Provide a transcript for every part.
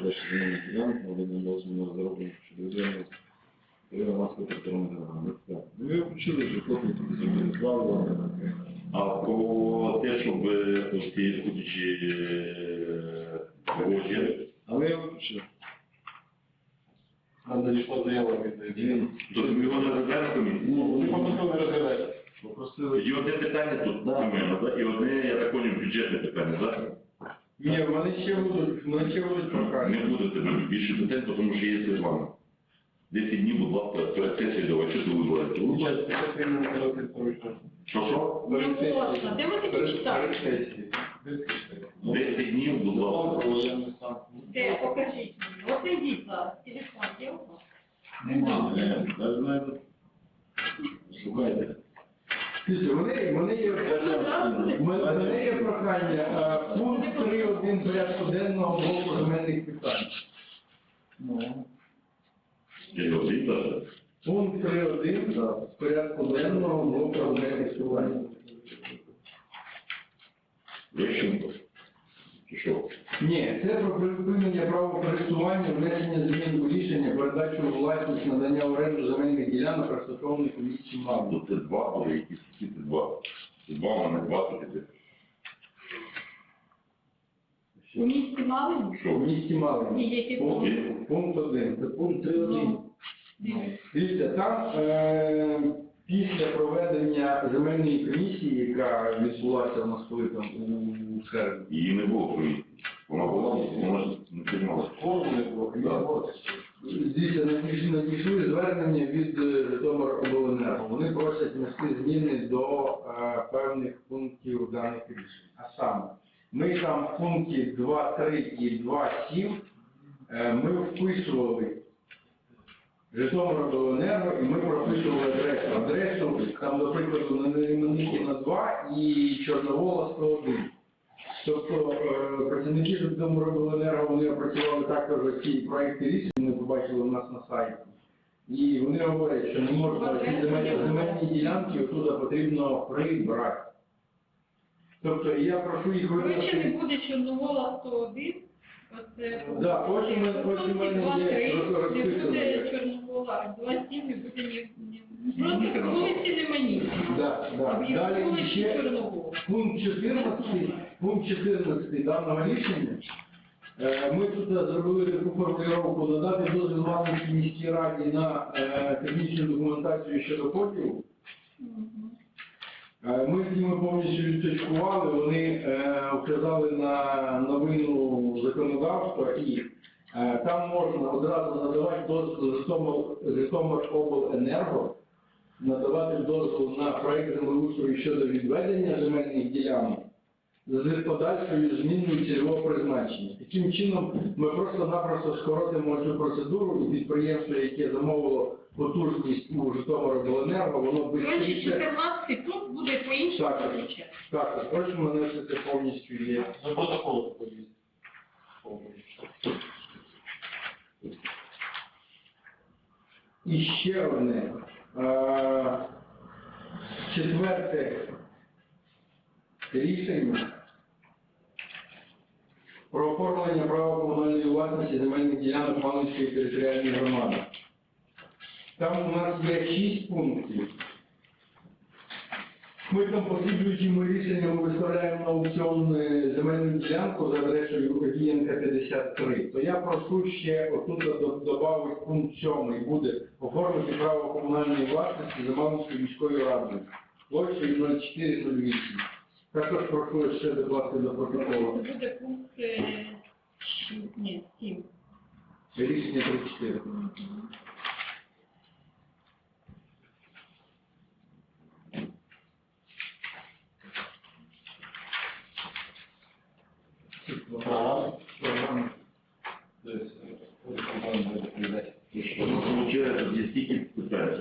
продаж земельних ділянок, надання дозволу на розроблення щодо відведення громадського територіального програми. Ну, ви включили зробили два влади. А по те, щоб оці ходячі гроші, А ви його включили? Нам надійшла заява від Він, то ми його не комісію. ну, вони попросили розглядати. попросили. Тоді одне питання тут да? і одне, я так поняв, бюджетне питання, так? Ні, вони ще будуть, вони ще будуть. Не буде тебе більше питань, тому що є вами. 10 днів, будь ласка, перед сесією давай, що ти? Зараз. Що що? Не можна. Де ми такі читали? Перед сесією. 10 днів, будь ласка. Де, покажіть мені. От ідіть зараз, телефон є у вас? Нема, не, навіть навіть. Шукайте. Дивіться, Вони, вони є, мене- є прохання, е, пункт 3.1 порядку денного блоку земельних питань. Ну, Я його віддав. Пункт 3.1 да, порядку денного блоку земельних питань. Лещенко. Чи що? Ні, це про припинення правопорядкування, внесення змін у передачу у власність, надання в оренду земельних ділянок, розташованих у місті А, Маву. ну це два, але якісь які це два. Це два, а не два, то це. У місті Малині? У місті Маву. І які Пункт, пункти? пункт 1. це пункт 3.1. Ну, дивіться. Там е, після проведення земельної комісії, яка відбулася у нас коли там у середу, Її не було комісії. Вона була, вона ж не приймалася. Форму не було, не було. Дивіться, надійшли, надійшли звернення від е, Житомиробленерго. Вони просять внести зміни до е, певних пунктів даних рішень. А саме, ми там в пункті 2.3 і 2.7 е, ми вписували Житомиробленерго і ми прописували адресу. Адресу там, до прикладу, на Неріманикіна 2 і Чорновола 101. Тобто е, працівники Житомиробленерго, вони опрацювали також ці проекти рішень, побачили у нас на сайті. І вони говорять, що не можна земельні, земельні ділянки оттуда потрібно прибрати. Тобто я прошу їх Коротше, не буде Чорновола 101. Оце Да, потім ми- потім ми не не буде. Чорновола, 27 не буде ні. Просто вулиці Немані. Да, да. Далі ще Чорновола. пункт 14, пункт 14 даного рішення. Е, Ми тут е, зробили таку формулювання, надати дозвіл Лаврівській міській раді на е, технічну документацію щодо. Е, Ми з ними повністю відточкували, вони вказали на новину законодавства і там можна одразу надавати дозвіл Житомир- Житомиробленерго, надавати дозвіл на проект землеустрою щодо відведення земельних ділянок з подальшою зміною цільового призначення. Таким чином ми просто-напросто скоротимо цю процедуру і підприємство, яке замовило потужність у Житомиробленерго, воно Коротше, швидше 14 тут буде по-іншому Так. звучати. так, хочемо нанести повністю є. За протокол повісти. І ще одне. Е, Четверте рішення про оформлення права комунальної власності земельних ділянок Малинської територіальної громади. Там у нас є шість пунктів. Ми там послідуючими рішеннями виставляємо аукціон е, земельну ділянку за адресою Огієнка 53. То я прошу ще отут додати пункт 7. Буде оформити право комунальної власності за Малинською міською радою. Площею 0408. Так що ще дебати до протоколу. Буде пункт е, рішення 34.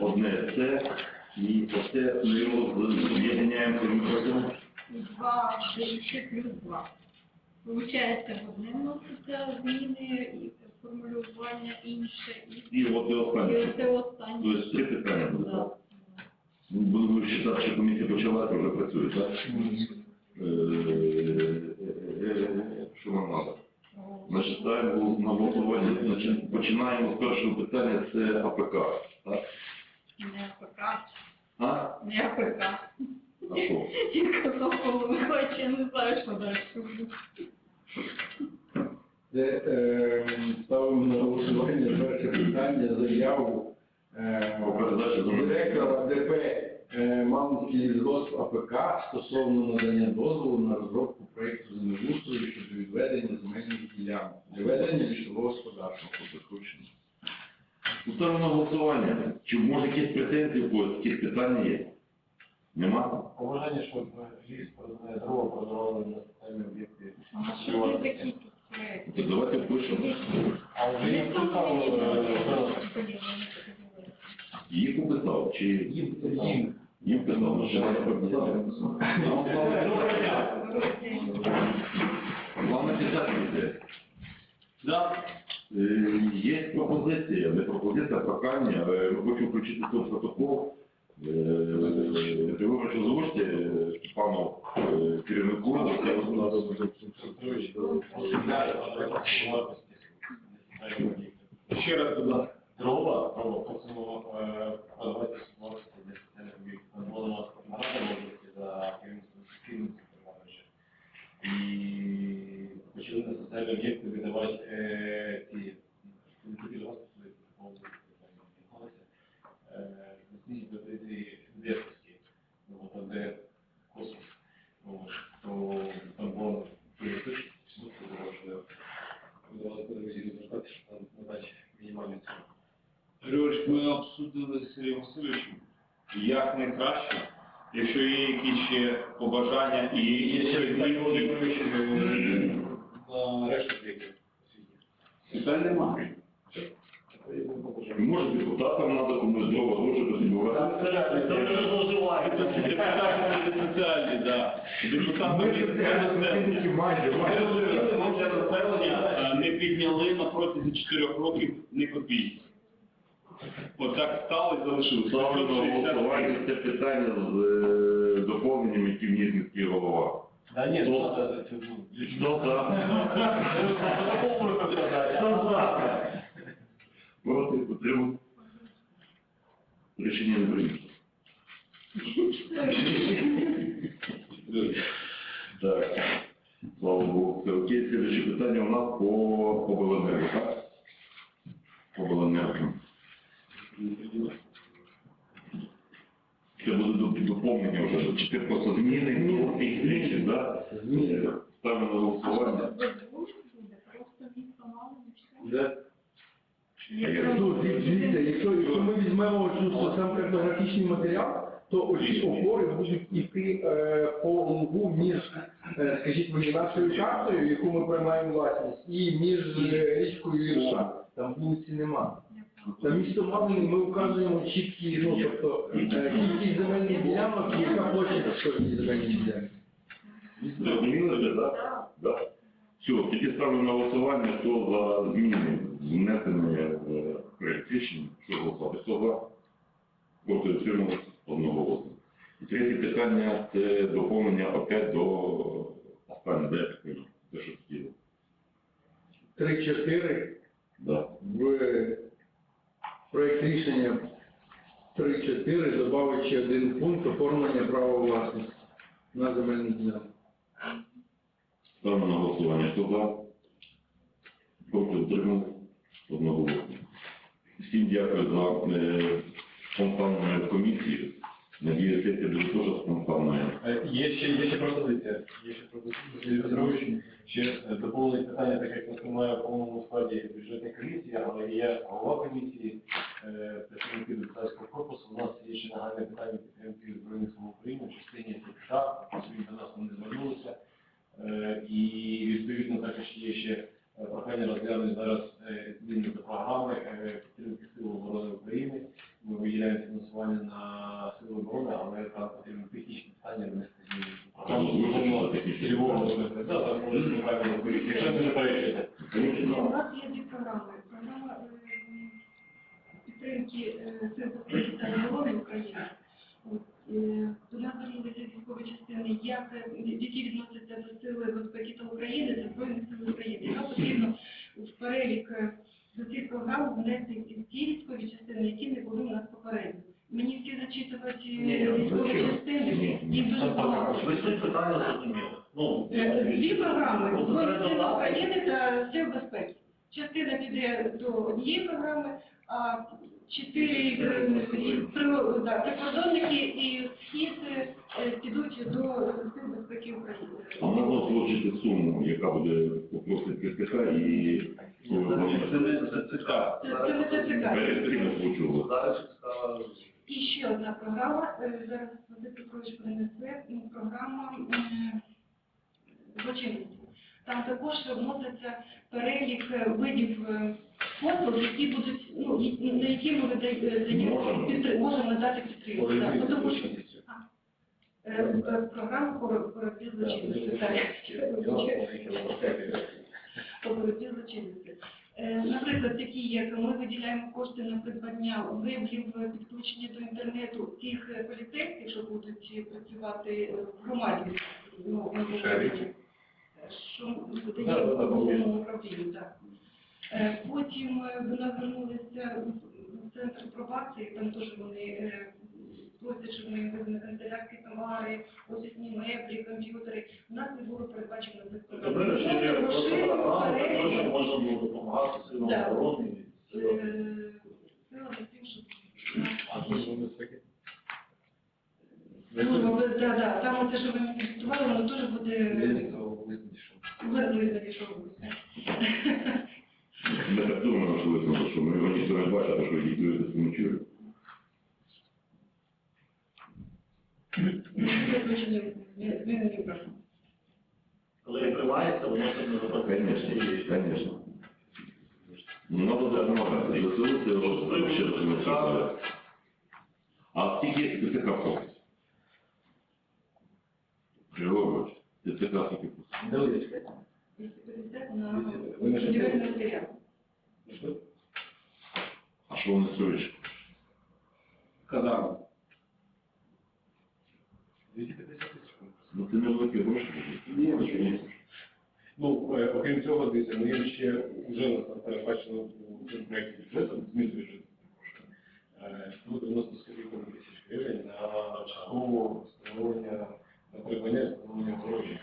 Одне це і оце ми його з'єднаємо комітетом 2, да еще плюс 2. Получається, одне вноситься зміни, і формулювання інше, і І от і останнє. То есть три питания. буде, так? Да. Ну, Будемо вважати, що комісія то вже працює, так? Е, е, е, е нам треба? Значить, ставимо на голосування. Значить, починаємо з першого питання, це АПК, так? Не АПК, А? не АПК. А що? Я казав, коли виходить, я не знаю, що далі буде. Де е, ставимо на голосування перше питання, заяву е, Про передачу до директора ДП е, Мамонський лісгосп АПК стосовно надання дозволу на розробку проєкту землеустрою щодо відведення земельних ділянок для ведення лісового господарства. Ставимо на голосування. Чи може якісь претензії у когось, якісь питання є? Нема? Побажання, щоб ліс дрова продавали на соціальні об'єкти. А що це такі? То давайте пишемо. А вже цікаво, е, Їх описав, чи їм, їм. їм писав, ну, що треба писати. Главное писати йде. Да. Е, Є пропозиція, не пропозиція, а прохання. Е, хочемо включити в протокол. Е, Ви вибачте, озвучте е, е, керівнику. вартості соціальні об'єкти. Ще раз, будь ласка. Дрова, просимо е, продавати вартості для соціальних об'єктів. Названа награда можливості за керівництвом Суспільного Івановича. І почали на соціальні об'єкти видавати е, ці не хотіли вас посудити, повністю відмовилися. Знизити до цієї інвесторські, ну, от де космос. От, то там було прioritет, що це важливо. Давали по телевізорі звертати, що там надати мінімальну ціну. Григорій, ми обсудили з Сергієм Васильовичем, як найкраще, якщо є якісь ще побажання і. Питань немає. Може депутатам треба комусь дрова гроші розібрати. Депутати не соціальні, так. Депутати населення е, не підняли на протязі 4 років ні копійки. Отак стало і залишилося. Ставлю на голосування це питання з е, доповненням, які вніс міський голова. Да ні, Хто? ну, це- це, ну, Хто за? Просто складає. Хто за? Проти підтримав. Рішення не прийнято. Так. Слава Богу. Окей. Слідуюче питання у нас по обленерго, так? Обленерго. Це буде доп- доповнення вже. Чи це просто зміни до тих рішень, так? Зміни. Ставимо на голосування. і? Я Ну, просто- дивіться, якщо, якщо ми візьмемо цю сам картографічний матеріал, то оці опори будуть йти е, по лугу між, е, скажіть мені, нашою картою, яку ми приймаємо власність, і між е, річкою Ірша. Там вулиці нема. Там місто Мавлені ми вказуємо чіткі, ну тобто е, кількість земельних ділянок і яка площа такої земельної ділянки. Зрозуміли вже, так? Да. Все, тоді ставлю на голосування, хто за зміни, внесення в проєкт рішення, що голосувати. Хто за? Проти утрималися одноголосно. І третє питання це доповнення опять до останнього, де я так кажу, те, що хотіли. 3-4 Да. в проєкт рішення 3.4 додавить ще один пункт оформлення права власності на земельні ділянки. Ставимо на голосування, хто за? Проти утрималися одноголосно. Всім дякую за е, комісію. Надіюсь, це буде теж спонтанною. Е, Є ще, є ще пропозиція. Є ще пропозиція. Петрович ще е, доповнить питання, так як немає в повному складі бюджетної комісії, але є голова комісії, е, представники депутатського корпусу. У нас є ще нагальне питання підтримки Збройних сил України в частині ТК, собі до нас вони звернулися. І відповідно також є ще прохання розглянути зараз зміни до програми е, підтримки Сил оборони України. Ми виділяємо фінансування на сили оборони, але там потрібно технічні питання внести зміни до Там програми. звучало технічні Цільового питання. виконання. Да, там може неправильно відповісти. Якщо не заперечуєте. У Звісно. нас є дві програми. Програма е, підтримки е, Сил безпеки та оборони України. От, е, До нас залізли військові частини, як, е, які відносяться до Сили безпеки та України, це Збройних сил України. Нам потрібно в перелік е, до цих програм внести і ті військові частини, які не були у нас попередньо. Мені всі зачитувати військові частини, Ні, ні. дуже багато. Ви суть питання зрозуміли. Ну, Е, Дві програми Ну, Збройні Сили. України та Сил безпеки. Частина піде до однієї програми, а чотири е, і прикордонники і схід е, підуть до Сил безпеки України. А можна озвучити суму, яка буде попросить КСК і Це не ЦЦК. Це, це не ТЦК. зараз І ще одна програма, е, зараз Василь Петрович принесе, м, програма м, злочинності. Там також вноситься перелік е, видів е, послуг, які будуть, ну, і- на які ми вида- е, даємо Можемо. підтри- можемо надати підтримку. Так, ну, тому що, е, е, Програма по боротьбі з злочинністю. Е, Наприклад, такі як ми виділяємо кошти на придбання виблів, підключення до інтернету тих поліцейських, що будуть працювати в громаді. Ну, що Да, видає да, да, в головному управлінні, так. Потім е, вона вернулася в центр пробації, там теж вони просять, щоб ми везли канцелярські товари, офісні меблі, комп'ютери. У нас не було передбачено Тобто щоб можна було допомагати силам оборони. Сила за тим, щоб? Ну, ви- да, да, там оце, що ви мені воно теж буде визнати, що так думаємо, що не бачить, що діти не чують. Виключені змінені програми. Коли він приймається, вносить на Конечно, конечно. Ну, надо допомагати. Заселити його ще раз не чекали. А скільки ТЦК просить? Григорович, ТЦК скільки просить? Невеличке. 250 на не будівельний матеріал. А що вони стоять? Казарма. 250 тисяч. Ну це невеликі гроші. Ні, ні. Ну, е, окрім цього, дивіться, ми їм ще вже у нас там передбачено у цьому проєкті бюджету, змін бюджету, е, 190 з копійками тисяч гривень на часткове встановлення, на придбання і встановлення озброєння.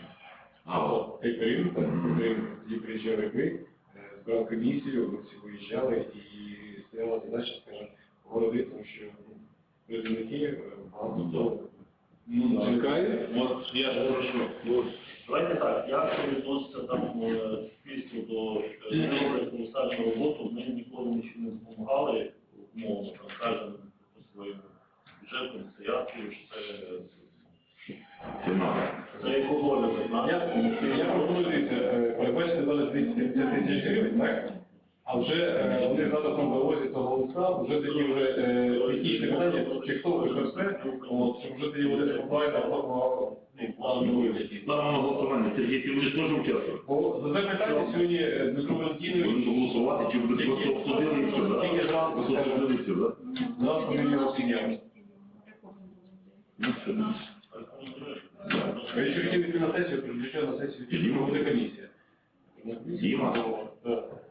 А, от. От, цей період, там, тоді приїжджали ви, е, збирав комісію, ми всі виїжджали і стояла задача, скажімо, городи, тому що ну, призовники е, багато хто Ну, да. чекає. От я ж прошу. Давайте так, як це відноситься там е, до е, колосальну роботу, ми ніколи нічого не допомагали, умовно, там скажемо по своєму бюджету, ініціативі, що це, Це надо. це алкоголь Я, я пропоную дивіться, е, передбачити зараз 250 тисяч гривень, так? А вже е, вони зараз нам довозять того листа, вже тоді вже е, технічне питання, чи хто використає, от, щоб вже тоді вони на форму, ну. Ставимо на голосування. Сергій, будеш теж участвувати? За це питання сьогодні е, Будемо Валентинович голосувати, чи буде просто обсудили і все, Тільки так? зранку Просто обсудили і все, так? Ну, все. А якщо хотіли йти на сесію, звичайно на сесію тільки буде комісія. Діма. Так.